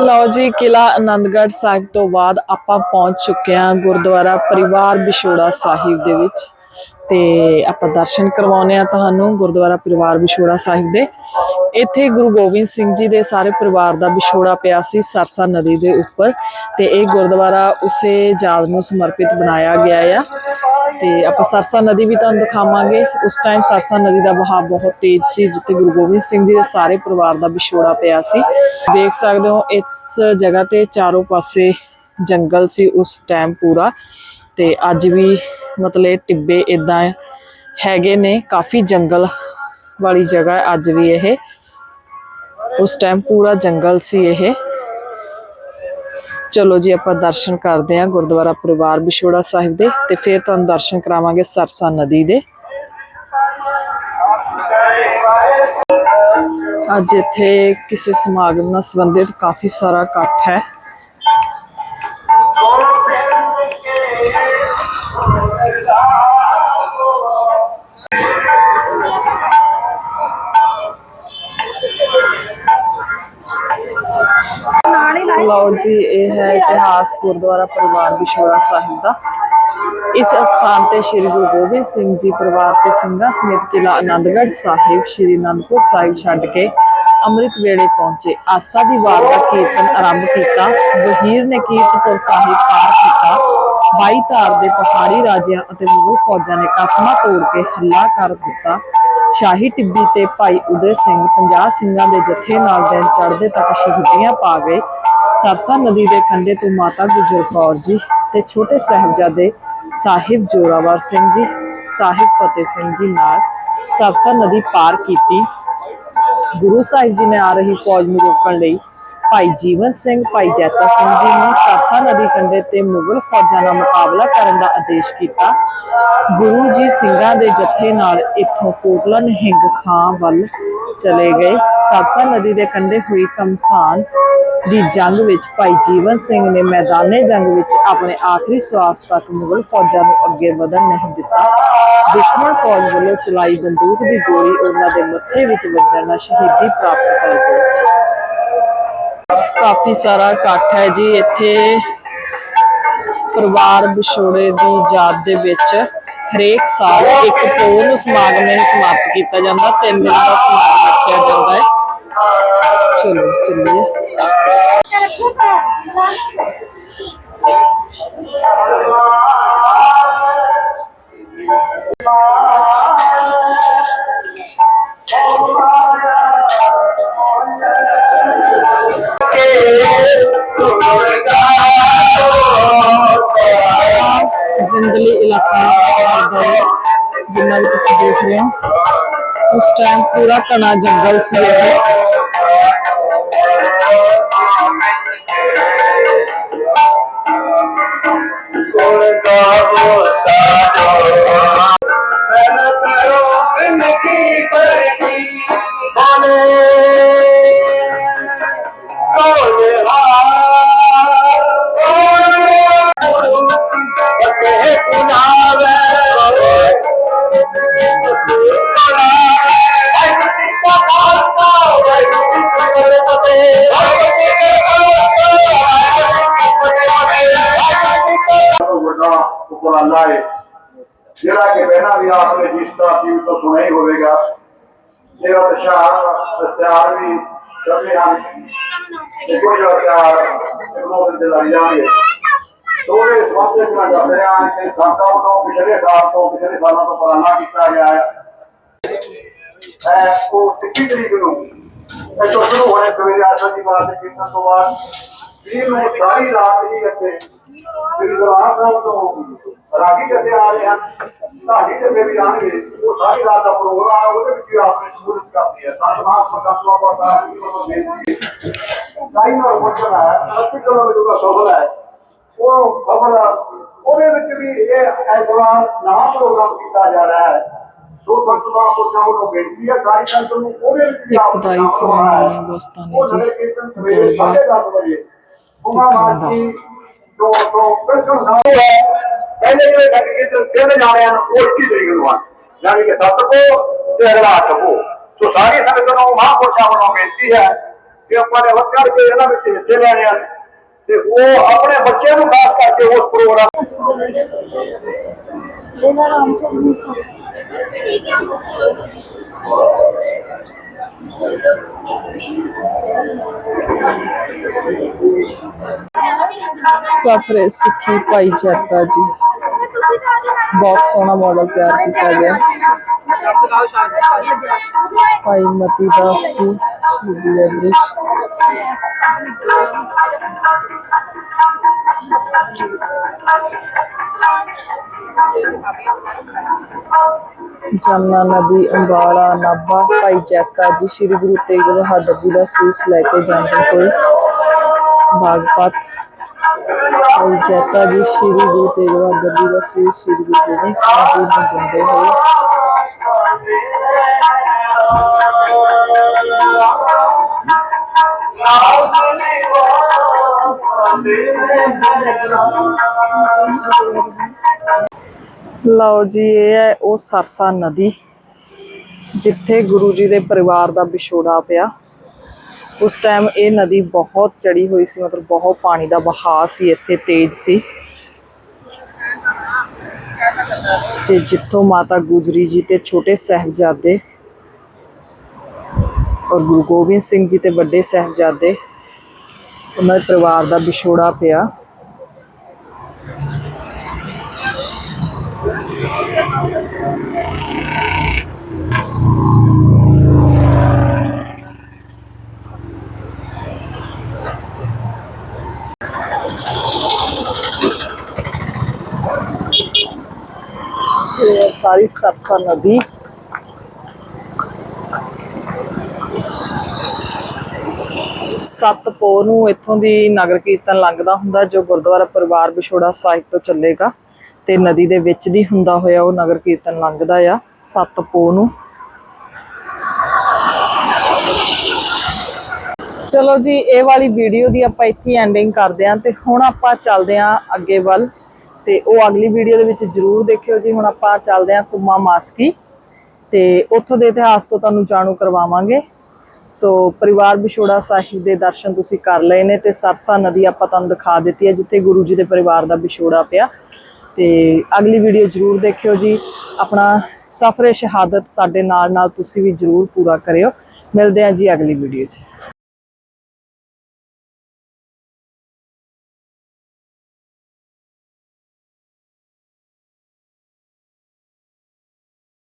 ਲਓ ਜੀ ਕਿਲਾ ਆਨੰਦਗੜ੍ਹ ਸਾਹਿਬ ਤੋਂ ਬਾਅਦ ਆਪਾਂ ਪਹੁੰਚ ਚੁੱਕੇ ਹਾਂ ਗੁਰਦੁਆਰਾ ਪਰਿਵਾਰ ਵਿਛੋੜਾ ਸਾਹਿਬ ਦੇ ਵਿੱਚ। ਤੇ ਆਪਾਂ ਦਰਸ਼ਨ ਕਰਵਾਉਨੇ ਆ ਤੁਹਾਨੂੰ ਗੁਰਦੁਆਰਾ ਪਰਿਵਾਰ ਵਿਛੋੜਾ ਸਾਹਿਬ ਦੇ। ਇੱਥੇ ਗੁਰੂ ਗੋਬਿੰਦ ਸਿੰਘ ਜੀ ਦੇ ਸਾਰੇ ਪਰਿਵਾਰ ਦਾ ਵਿਛੋੜਾ ਪਿਆ ਸੀ ਸਰਸਾ ਨਦੀ ਦੇ ਉੱਪਰ ਤੇ ਇਹ ਗੁਰਦੁਆਰਾ ਉਸੇ ਯਾਦ ਨੂੰ ਸਮਰਪਿਤ ਬਣਾਇਆ ਗਿਆ ਆ। ਤੇ ਆਪਾਂ ਸਰਸਾ ਨਦੀ ਵੀ ਤੁਹਾਨੂੰ ਦਿਖਾਵਾਂਗੇ। ਉਸ ਟਾਈਮ ਸਰਸਾ ਨਦੀ ਦਾ ਵਹਾਅ ਬਹੁਤ ਤੇਜ਼ ਸੀ, ਜਿੱਥੇ ਗੁਰੂ ਗੋਬਿੰਦ ਸਿੰਘ ਜੀ ਦੇ ਸਾਰੇ ਪਰਿਵਾਰ ਦਾ ਵਿਛੋੜਾ ਪਿਆ ਸੀ। ਦੇਖ ਸਕਦੇ ਹੋ, ਇਸ ਜਗ੍ਹਾ ਤੇ ਚਾਰੋਂ ਪਾਸੇ ਜੰਗਲ ਸੀ ਉਸ ਟਾਈਮ ਪੂਰਾ। ਤੇ ਅੱਜ ਵੀ ਮਤਲਬ ਇਹ ਟਿੱਬੇ ਇਦਾਂ ਹੈਗੇ ਨੇ, ਕਾਫੀ ਜੰਗਲ ਵਾਲੀ ਜਗ੍ਹਾ ਹੈ ਅੱਜ ਵੀ ਇਹ। ਉਸ ਟਾਈਮ ਪੂਰਾ ਜੰਗਲ ਸੀ ਇਹ। ਚਲੋ ਜੀ, ਆਪਾਂ ਦਰਸ਼ਨ ਕਰਦੇ ਹਾਂ ਗੁਰਦੁਆਰਾ ਪਰਿਵਾਰ ਵਿਛੋੜਾ ਸਾਹਿਬ ਦੇ ਤੇ ਫਿਰ ਤੁਹਾਨੂੰ ਦਰਸ਼ਨ ਕਰਾਵਾਂਗੇ ਸਰਸਾ ਨਦੀ ਦੇ। ਅੱਜ ਇੱਥੇ ਕਿਸੇ ਸਮਾਗਮ ਨਾਲ ਸੰਬੰਧਿਤ ਕਾਫੀ ਸਾਰਾ ਇਕੱਠ ਹੈ। ਲਓ ਜੀ, ਇਹ ਹੈ ਇਤਿਹਾਸ ਗੁਰਦੁਆਰਾ ਪਰਿਵਾਰ ਵਿਛੋੜਾ ਸਾਹਿਬ ਦਾ। ਇਸ ਸਥਾਨ ਤੇ ਸ੍ਰੀ ਗੁਰੂ ਗੋਬਿੰਦ ਸਿੰਘ ਜੀ ਪਰਿਵਾਰ ਤੇ ਸਿੰਘਾਂ ਸਮੇਤ ਕਿਲਾ ਆਨੰਦਗੜ੍ਹ ਸਾਹਿਬ, ਸ੍ਰੀ ਅਨੰਦਪੁਰ ਸਾਹਿਬ ਛੱਡ ਕੇ ਅੰਮ੍ਰਿਤ ਵੇਲੇ ਪਹੁੰਚੇ। ਆਸਾ ਦੀ ਵਾਰ ਦਾ ਕੀਰਤਨ ਆਰੰਭ ਕੀਤਾ। ਵਹੀਰ ਨੇ ਕੀਰਤਪੁਰ ਸਾਹਿਬ ਪਾਰ ਕੀਤਾ। ਬਾਈ ਧਾਰ ਦੇ ਪਹਾੜੀ ਰਾਜਿਆਂ ਅਤੇ ਮੁਗਲ ਫੌਜਾਂ ਨੇ ਕਸਮਾਂ ਤੋੜ ਕੇ ਹੱਲਾ ਕਰ ਦਿੱਤਾ। ਸ਼ਾਹੀ ਟਿੱਬੀ ਤੇ ਭਾਈ ਉਦੇ ਸਿੰਘ 50 ਸਿੰਘਾਂ ਦੇ ਜਥੇ ਨਾਲ ਦਿਨ ਚੜ੍ਹਦੇ ਤੱਕ ਸ਼ਹੀਦੀਆਂ ਪਾ ਗਏ। ਸਰਸਾ ਨਦੀ ਦੇ ਕੰਢੇ ਤੋਂ ਮਾਤਾ ਗੁਜਰ ਕੌਰ ਜੀ ਤੇ ਛੋਟੇ ਸਾਹਿਬਜ਼ਾਦੇ ਸਾਹਿਬ ਜੋਰਾਵਰ ਸਿੰਘ ਜੀ, ਸਾਹਿਬ ਫਤਿਹ ਸਿੰਘ ਜੀ ਨਾਲ ਸਰਸਾ ਨਦੀ ਪਾਰ ਕੀਤੀ। ਗੁਰੂ ਸਾਹਿਬ ਜੀ ਨੇ ਆ ਰਹੀ ਫੌਜ ਨੂੰ ਰੋਕਣ ਲਈ ਭਾਈ ਜੀਵਨ ਸਿੰਘ, ਭਾਈ ਜੈਤਾ ਸਿੰਘ ਜੀ ਨੇ ਸਰਸਾ ਨਦੀ ਕੰਢੇ ਤੇ ਮੁਗਲ ਫੌਜਾਂ ਨਾਲ ਮੁਕਾਬਲਾ ਕਰਨ ਦਾ ਆਦੇਸ਼ ਕੀਤਾ। ਗੁਰੂ ਜੀ ਸਿੰਘਾਂ ਦੇ ਜਥੇ ਨਾਲ ਇੱਥੋਂ ਕੋਟਲਾ ਨਿਹੰਗ ਖਾਂ ਵੱਲ ਚਲੇ ਗਏ। ਸਰਸਾ ਨਦੀ ਦੇ ਕੰਢੇ ਹੋਈ ਕਮਸਾਨ ਦੀ ਜੰਗ ਵਿੱਚ ਭਾਈ ਜੀਵਨ ਸਿੰਘ ਨੇ ਮੈਦਾਨੇ ਜੰਗ ਵਿੱਚ ਆਪਣੇ ਆਖਰੀ ਸਵਾਸ ਤੱਕ ਮੁਗਲ ਫੌਜਾਂ ਨੂੰ ਅੱਗੇ ਵਧਣ ਨਹੀਂ ਦਿੱਤਾ। ਦੁਸ਼ਮਣ ਫੌਜ ਵੱਲੋਂ ਚਲਾਈ ਬੰਦੂਕ ਦੀ ਗੋਲੀ ਉਹਨਾਂ ਦੇ ਮੱਥੇ ਵਿੱਚ ਵੱਜਣ ਨਾਲ ਸ਼ਹੀਦੀ ਪ੍ਰਾਪਤ ਕਰ ਗਈ। ਕਾਫੀ ਸਾਰਾ ਇਕੱਠ ਹੈ ਜੀ। ਇੱਥੇ ਪਰਿਵਾਰ ਵਿਛੋੜੇ ਦੀ ਯਾਦ ਦੇ ਵਿੱਚ ਹਰੇਕ ਸਾਲ ਇੱਕ ਪੂਰਨ ਸਮਾਗਮ ਨੂੰ ਸਮਾਪਤ ਕੀਤਾ ਜਾਂਦਾ। ਤਿੰਨ ਦਿਨ ਦਾ ਸਮਾਗਮ ਰੱਖਿਆ ਜਾਂਦਾ ਹੈ। ਚਲੋ ਜੀ, ਚੱਲੀਏ ਜੰਗਲੀ ਇਲਾਕਾ ਦਾ ਹੈ, ਜਿੰਨਾ ਵੀ ਤੁਸੀਂ ਦੇਖ ਰਹੇ ਹੋ ਉਸ ਟਾਈਮ ਪੂਰਾ ਘਣਾ ਜੰਗਲ ਉਪਰਾਲਾ ਹੈ ਜਿਹੜਾ ਕਿ ਪਹਿਲਾਂ ਵੀ ਆਪਨੇ ਜਿਸ ਤਰ੍ਹਾਂ ਟੀਵੀ ਤੋਂ ਸੁਣਿਆ ਹੀ ਹੋਵੇਗਾ। ਜਿਹੜਾ ਤਸ਼ਾਰ ਇਸ਼ਤਿਹਾਰ ਵੀ ਚੱਲੇ ਹਨ ਤੇ ਕੁਝ ਇਸ਼ਤਿਹਾਰ ਇੱਕ ਮੌਕੇ ਤੇ ਲੱਗ ਦੋਵੇਂ ਸਬੰਧ ਵਿੱਚ ਮੈਂ ਦੱਸ ਕਿ ਸੰਤਾਂ ਤੋਂ ਪਿਛਲੇ ਸਾਲ ਤੋਂ ਪਿਛਲੇ ਸਾਲਾਂ ਤੋਂ ਉਪਰਾਲਾ ਕੀਤਾ ਗਿਆ ਹੈ ਇਹ ਉਹ 21 ਤਰੀਕ ਨੂੰ ਇਹ ਤੋਂ ਸ਼ੁਰੂ ਹੋਏ ਸਵੇਰੇ ਆਸਾ ਦੀ ਬਾਤ ਦੇ ਤੋਂ ਬਾਅਦ। ਵੀਰ ਨੂੰ ਸਾਰੀ ਰਾਤ ਹੀ ਇੱਥੇ ਸ੍ਰੀ ਗੁਰਨਾਮ ਸਾਹਿਬ ਤੋਂ ਰਾਗੀ ਜਥੇ ਆ ਰਹੇ ਹਨ। ਸਾਡੀ ਜਥੇ ਵੀ ਆਣਗੇ ਉਹ ਸਾਰੀ ਰਾਤ ਦਾ ਪ੍ਰੋਗਰਾਮ ਹੈ ਉਹਦੇ ਵਿੱਚ ਵੀ ਆਪਣੇ ਸ਼ਮੂਲੀਅਤ ਕਰਨੀ ਹੈ। ਤਾਂ ਮਾਂ ਪਰਮਾਤਮਾ ਦਾ ਸਾਹਿਬ ਜੀ ਨੂੰ ਬੇਨਤੀ ਹੈ ਸਾਈ ਨਾਲ ਮੁੱਕਣਾ ਹੈ 30 ਕਿਲੋਮੀਟਰ ਦਾ ਸਫ਼ਰ ਹੈ ਉਹ ਖਬਰ ਉਹਦੇ ਵਿੱਚ ਵੀ ਇਹ ਐਤਵਾਰ ਨਵਾਂ ਪ੍ਰੋਗਰਾਮ ਕੀਤਾ ਜਾ ਰਿਹਾ ਹੈ। ਸੋ ਸੰਤਵਾ ਪੁਰਸ਼ਾਂ ਨੂੰ ਬੇਨਤੀ ਹੈ ਸਾਰੀ ਸੰਗਤ ਨੂੰ ਉਹਦੇ ਵਿੱਚ ਵੀ ਇੱਕ ਖੁਦਾਈ ਫਰਮਾਨੀ ਦੋਸਤਾਂ ਨੇ ਜੀ। ਪਹਿਲੇ ਜਿਹੜੇ ਨਗਰ ਕੀਰਤਨ ਤਿੰਨ ਜਾਣੇ ਹਨ, ਉਹ 21 ਤਰੀਕ ਨੂੰ ਹਨ ਯਾਨੀ ਕਿ ਸੱਤ ਕੋ ਤੇ ਅਗਲਾ ਅੱਠ ਕੋ ਸੋ ਸਾਰੀ ਸੰਗਤ ਨੂੰ ਮਹਾਂਪੁਰਸ਼ਾਂ ਵੱਲੋਂ ਬੇਨਤੀ ਹੈ ਕਿ ਆਪਾਂ ਨੇ ਵੱਧ ਚੜ ਕੇ ਇਹਨਾਂ ਵਿੱਚ ਹਿੱਸੇ ਲੈਣੇ ਆ ਤੇ ਉਹ ਆਪਣੇ ਬੱਚਿਆਂ ਨੂੰ ਖਾਸ ਕਰਕੇ ਉਸ ਪ੍ਰੋਗਰਾਮ ਸਫਰੇ ਸਿੱਖੀ ਭਾਈ ਜੱਤਾ ਜੀ। ਬਹੁਤ ਸੋਹਣਾ ਮਾਡਲ ਤਿਆਰ ਕੀਤਾ ਗਿਆ। ਭਾਈ ਮਤੀ ਦਾਸ ਜੀ, ਸ਼ਹੀਦੀ ਦਾ ਦ੍ਰਿਸ਼। ਜਮਨਾ ਨਦੀ, ਅੰਬਾਲਾ, ਨਾਭਾ ਭਾਈ ਜੈਤਾ ਜੀ, ਸ੍ਰੀ ਗੁਰੂ ਤੇਗ ਬਹਾਦਰ ਜੀ ਦਾ ਸੀਸ ਲੈ ਕੇ ਜਾਂਦੇ ਹੋਏ ਬਾਗਪਤ ਭਾਈ ਜੈਤਾ ਜੀ ਸ੍ਰੀ ਗੁਰੂ ਤੇਗ ਬਹਾਦਰ ਜੀ ਦਾ ਸੀ, ਸ੍ਰੀ ਗੁਰੂ ਗੋਬਿੰਦ ਸਿੰਘ ਜੀ ਨੂੰ ਦਿੰਦੇ ਹੋਏ ਲਓ ਜੀ, ਇਹ ਹੈ ਉਹ ਸਰਸਾ ਨਦੀ, ਜਿੱਥੇ ਗੁਰੂ ਜੀ ਦੇ ਪਰਿਵਾਰ ਦਾ ਵਿਛੋੜਾ ਪਿਆ। ਉਸ ਟਾਈਮ ਇਹ ਨਦੀ ਬਹੁਤ ਚੜੀ ਹੋਈ ਸੀ, ਮਤਲਬ ਬਹੁਤ ਪਾਣੀ ਦਾ ਵਹਾਅ ਸੀ, ਇੱਥੇ ਤੇਜ਼ ਸੀ। ਤੇ ਜਿੱਥੋਂ ਮਾਤਾ ਗੁਜਰੀ ਜੀ ਤੇ ਛੋਟੇ ਸਾਹਿਬਜ਼ਾਦੇ ਔਰ ਗੁਰੂ ਗੋਬਿੰਦ ਸਿੰਘ ਜੀ ਤੇ ਵੱਡੇ ਸਾਹਿਬਜ਼ਾਦੇ, ਉਹਨਾਂ ਦੇ ਪਰਿਵਾਰ ਦਾ ਵਿਛੋੜਾ ਪਿਆ ਇਹ ਹੈ ਸਾਰੀ ਸਰਸਾ ਨਦੀ। ਸੱਤ ਨੂੰ ਇੱਥੋਂ ਦੀ ਨਗਰ ਕੀਰਤਨ ਲੰਘਦਾ ਹੁੰਦਾ, ਜੋ ਗੁਰਦੁਆਰਾ ਪਰਿਵਾਰ ਵਿਛੋੜਾ ਸਾਹਿਬ ਤੋਂ ਚੱਲੇਗਾ। ਤੇ ਨਦੀ ਦੇ ਵਿੱਚ ਦੀ ਹੁੰਦਾ ਹੋਇਆ ਉਹ ਨਗਰ ਕੀਰਤਨ ਲੰਘਦਾ ਆ ਸੱਤ ਪੋ ਨੂੰ। ਚਲੋ ਜੀ, ਇਹ ਵਾਲੀ ਵੀਡੀਓ ਦੀ ਆਪਾਂ ਇੱਥੇ ਐਂਡਿੰਗ ਕਰਦੇ ਆਂ ਤੇ ਹੁਣ ਆਪਾਂ ਚੱਲਦੇ ਆਂ ਅੱਗੇ ਵੱਲ। ਤੇ ਉਹ ਅਗਲੀ ਵੀਡੀਓ ਦੇ ਵਿੱਚ ਜਰੂਰ ਦੇਖਿਓ ਜੀ। ਹੁਣ ਆਪਾਂ ਚੱਲਦੇ ਹਾਂ ਕੁਮਾ ਮਾਸਕੀ ਤੇ ਉੱਥੋਂ ਦੇ ਇਤਿਹਾਸ ਤੋਂ ਤੁਹਾਨੂੰ ਜਾਣੂ ਕਰਵਾਵਾਂਗੇ। ਸੋ ਪਰਿਵਾਰ ਵਿਛੋੜਾ ਸਾਹਿਬ ਦੇ ਦਰਸ਼ਨ ਤੁਸੀਂ ਕਰ ਲਏ ਨੇ ਤੇ ਸਰਸਾ ਨਦੀ ਆਪਾਂ ਤੁਹਾਨੂੰ ਦਿਖਾ ਦਿੱਤੀ ਹੈ, ਜਿੱਥੇ ਗੁਰੂ ਜੀ ਦੇ ਪਰਿਵਾਰ ਦਾ ਵਿਛੋੜਾ ਪਿਆ। ਤੇ ਅਗਲੀ ਵੀਡੀਓ ਜਰੂਰ ਦੇਖਿਓ ਜੀ। ਆਪਣਾ ਸਫਰੇ ਸ਼ਹਾਦਤ ਸਾਡੇ ਨਾਲ ਨਾਲ ਤੁਸੀਂ ਵੀ ਜਰੂਰ ਪੂਰਾ ਕਰਿਓ। ਮਿਲਦੇ ਆਂ ਜੀ ਅਗਲੀ ਵੀਡੀਓ 'ਚ।